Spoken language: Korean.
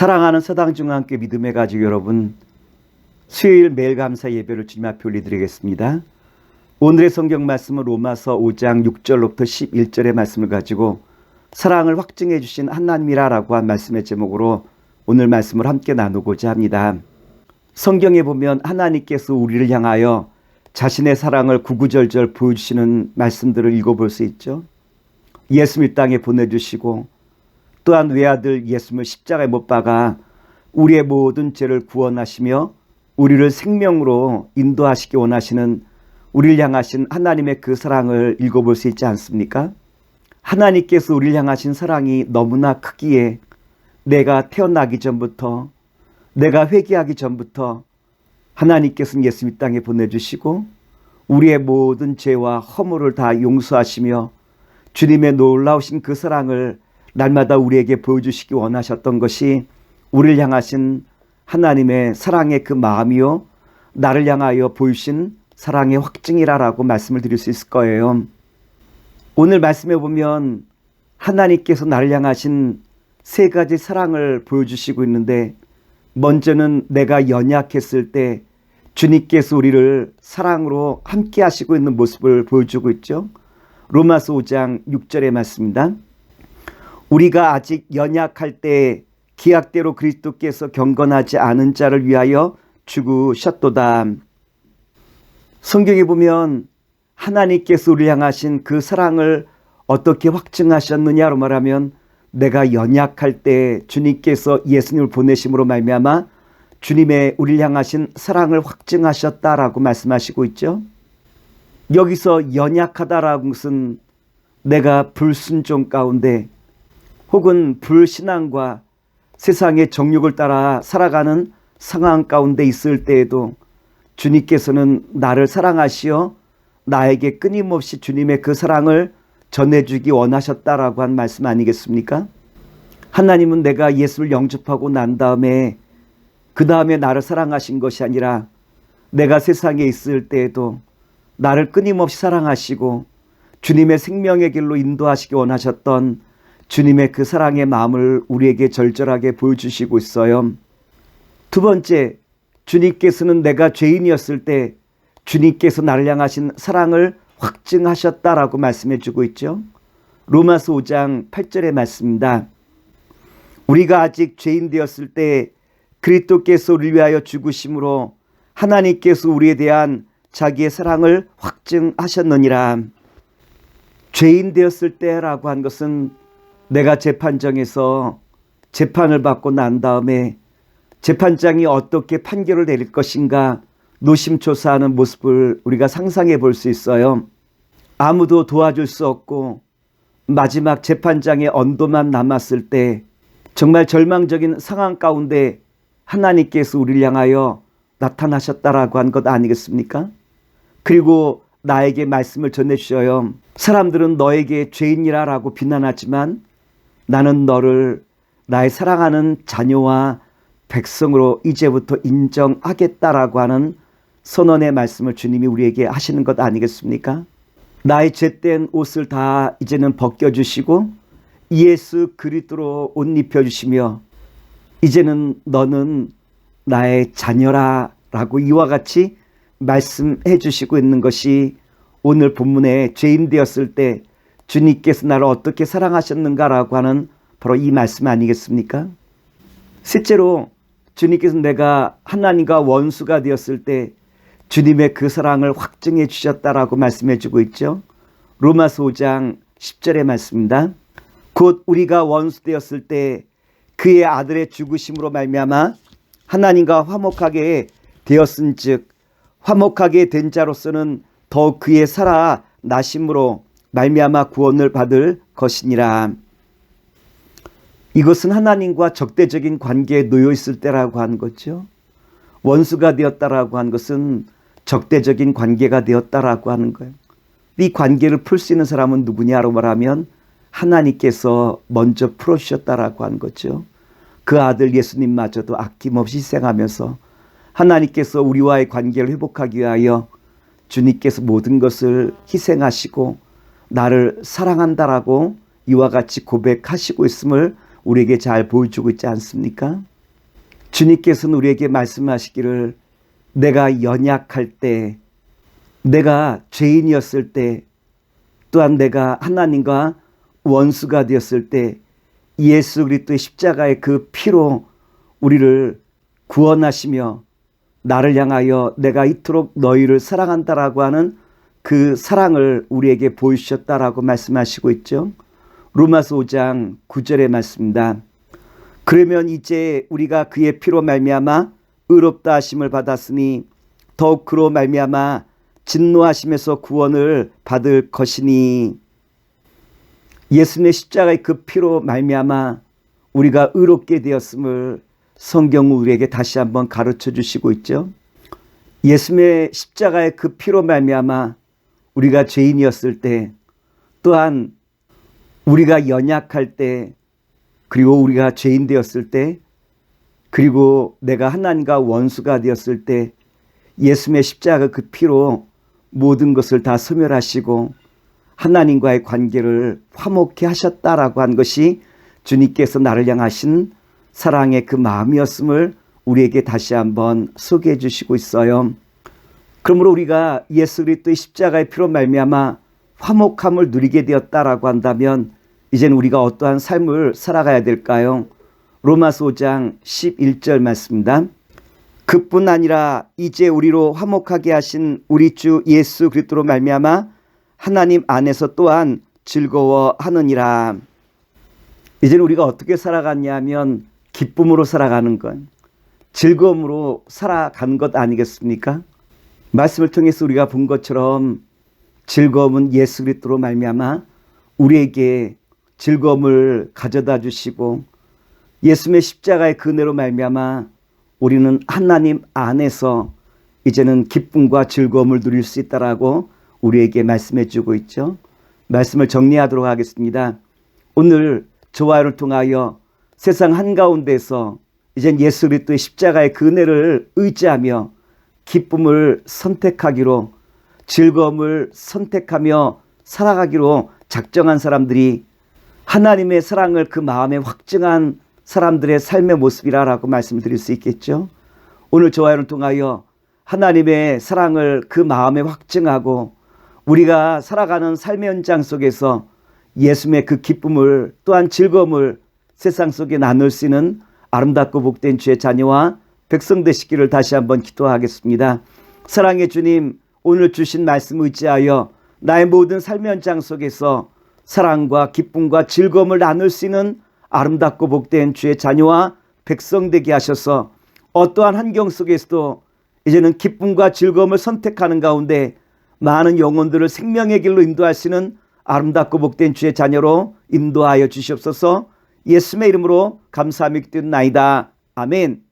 사랑하는 서당중앙교 믿음의 가족 여러분, 수요일 매일 감사 예배를 주님 앞에 올려드리겠습니다. 오늘의 성경 말씀은 로마서 5장 6절로부터 11절의 말씀을 가지고 사랑을 확증해 주신 하나님이라라고 한 말씀의 제목으로 오늘 말씀을 함께 나누고자 합니다. 성경에 보면 하나님께서 우리를 향하여 자신의 사랑을 구구절절 보여주시는 말씀들을 읽어볼 수 있죠. 예수님 이 땅에 보내주시고 또한 외아들 예수님을 십자가에 못 박아 우리의 모든 죄를 구원하시며 우리를 생명으로 인도하시기 원하시는 우리를 향하신 하나님의 그 사랑을 읽어볼 수 있지 않습니까? 하나님께서 우리를 향하신 사랑이 너무나 크기에 내가 태어나기 전부터 내가 회개하기 전부터 하나님께서는 예수님 이 땅에 보내주시고 우리의 모든 죄와 허물을 다 용서하시며 주님의 놀라우신 그 사랑을 날마다 우리에게 보여주시기 원하셨던 것이 우리를 향하신 하나님의 사랑의 그 마음이요. 나를 향하여 보이신 사랑의 확증이라라고 말씀을 드릴 수 있을 거예요. 오늘 말씀해 보면 하나님께서 나를 향하신 세 가지 사랑을 보여주시고 있는데 먼저는 내가 연약했을 때 주님께서 우리를 사랑으로 함께 하시고 있는 모습을 보여주고 있죠. 로마서 5장 6절의 말씀입니다. 우리가 아직 연약할 때 기약대로 그리스도께서 경건하지 않은 자를 위하여 죽으셨도다. 성경에 보면 하나님께서 우리를 향하신 그 사랑을 어떻게 확증하셨느냐로 말하면 내가 연약할 때 주님께서 예수님을 보내심으로 말미암아 주님의 우리를 향하신 사랑을 확증하셨다라고 말씀하시고 있죠. 여기서 연약하다라는 것은 내가 불순종 가운데 혹은 불신앙과 세상의 정욕을 따라 살아가는 상황 가운데 있을 때에도 주님께서는 나를 사랑하시어 나에게 끊임없이 주님의 그 사랑을 전해주기 원하셨다라고 한 말씀 아니겠습니까? 하나님은 내가 예수를 영접하고 난 다음에 그 다음에 나를 사랑하신 것이 아니라 내가 세상에 있을 때에도 나를 끊임없이 사랑하시고 주님의 생명의 길로 인도하시기 원하셨던 주님의 그 사랑의 마음을 우리에게 절절하게 보여주시고 있어요. 두 번째, 주님께서는 내가 죄인이었을 때 주님께서 나를 향하신 사랑을 확증하셨다라고 말씀해 주고 있죠. 로마서 5장 8절의 말씀입니다. 우리가 아직 죄인 되었을 때 그리스도께서 우리를 위하여 죽으심으로 하나님께서 우리에 대한 자기의 사랑을 확증하셨느니라. 죄인 되었을 때라고 한 것은 내가 재판정에서 재판을 받고 난 다음에 재판장이 어떻게 판결을 내릴 것인가 노심초사하는 모습을 우리가 상상해 볼 수 있어요. 아무도 도와줄 수 없고 마지막 재판장의 언도만 남았을 때 정말 절망적인 상황 가운데 하나님께서 우리를 향하여 나타나셨다라고 한 것 아니겠습니까? 그리고 나에게 말씀을 전해 주셔요. 사람들은 너에게 죄인이라라고 비난하지만 나는 너를 나의 사랑하는 자녀와 백성으로 이제부터 인정하겠다라고 하는 선언의 말씀을 주님이 우리에게 하시는 것 아니겠습니까? 나의 죄된 옷을 다 이제는 벗겨주시고 예수 그리스도로 옷 입혀주시며 이제는 너는 나의 자녀라 라고 이와 같이 말씀해 주시고 있는 것이 오늘 본문에 죄인 되었을 때 주님께서 나를 어떻게 사랑하셨는가라고 하는 바로 이 말씀 아니겠습니까? 실제로 주님께서 내가 하나님과 원수가 되었을 때 주님의 그 사랑을 확증해 주셨다라고 말씀해 주고 있죠. 로마서 5장 10절의 말씀입니다. 곧 우리가 원수 되었을 때 그의 아들의 죽으심으로 말미암아 하나님과 화목하게 되었은즉 화목하게 된 자로서는 더 그의 살아 나심으로 말미암아 구원을 받을 것이니라. 이것은 하나님과 적대적인 관계에 놓여 있을 때라고 한 거죠. 원수가 되었다라고 한 것은 적대적인 관계가 되었다라고 하는 거예요. 이 관계를 풀 수 있는 사람은 누구냐로 말하면 하나님께서 먼저 풀어주셨다라고 한 거죠. 그 아들 예수님마저도 아낌없이 희생하면서 하나님께서 우리와의 관계를 회복하기 위하여 주님께서 모든 것을 희생하시고 나를 사랑한다라고 이와 같이 고백하시고 있음을 우리에게 잘 보여주고 있지 않습니까? 주님께서는 우리에게 말씀하시기를 내가 연약할 때, 내가 죄인이었을 때, 또한 내가 하나님과 원수가 되었을 때 예수 그리스도의 십자가의 그 피로 우리를 구원하시며 나를 향하여 내가 이토록 너희를 사랑한다라고 하는 그 사랑을 우리에게 보여주셨다라고 말씀하시고 있죠. 로마서 5장 9절의 말씀입니다. 그러면 이제 우리가 그의 피로 말미암아 의롭다 하심을 받았으니 더욱 그로 말미암아 진노하심에서 구원을 받을 것이니 예수님의 십자가의 그 피로 말미암아 우리가 의롭게 되었음을 성경 우리에게 다시 한번 가르쳐 주시고 있죠. 예수님의 십자가의 그 피로 말미암아 우리가 죄인이었을 때 또한 우리가 연약할 때 그리고 우리가 죄인 되었을 때 그리고 내가 하나님과 원수가 되었을 때 예수님의 십자가 그 피로 모든 것을 다 소멸하시고 하나님과의 관계를 화목케 하셨다라고 한 것이 주님께서 나를 향하신 사랑의 그 마음이었음을 우리에게 다시 한번 소개해 주시고 있어요. 그러므로 우리가 예수 그리스도의 십자가의 피로 말미암아 화목함을 누리게 되었다라고 한다면 이제는 우리가 어떠한 삶을 살아가야 될까요? 로마서 5장 11절 말씀입니다. 그뿐 아니라 이제 우리로 화목하게 하신 우리 주 예수 그리스도로 말미암아 하나님 안에서 또한 즐거워하느니라. 이제는 우리가 어떻게 살아갔냐면 기쁨으로 살아가는 것, 즐거움으로 살아간 것 아니겠습니까? 말씀을 통해서 우리가 본 것처럼 즐거움은 예수 그리스도로 말미암아 우리에게 즐거움을 가져다 주시고 예수님의 십자가의 그네로 말미암아 우리는 하나님 안에서 이제는 기쁨과 즐거움을 누릴 수 있다라고 우리에게 말씀해 주고 있죠. 말씀을 정리하도록 하겠습니다. 오늘 저와를 통하여 세상 한가운데서 이젠 예수 그리스도의 십자가의 그네를 의지하며 기쁨을 선택하기로 즐거움을 선택하며 살아가기로 작정한 사람들이 하나님의 사랑을 그 마음에 확증한 사람들의 삶의 모습이라라고 말씀을 드릴 수 있겠죠. 오늘 저와를 통하여 하나님의 사랑을 그 마음에 확증하고 우리가 살아가는 삶의 현장 속에서 예수님의 그 기쁨을 또한 즐거움을 세상 속에 나눌 수 있는 아름답고 복된 주의 자녀와 백성 되시기를 다시 한번 기도하겠습니다. 사랑의 주님, 오늘 주신 말씀 의지하여 나의 모든 삶의 현장 속에서 사랑과 기쁨과 즐거움을 나눌 수 있는 아름답고 복된 주의 자녀와 백성 되게 하셔서 어떠한 환경 속에서도 이제는 기쁨과 즐거움을 선택하는 가운데 많은 영혼들을 생명의 길로 인도하시는 아름답고 복된 주의 자녀로 인도하여 주시옵소서 예수의 이름으로 감사함이 기도나이다. 아멘.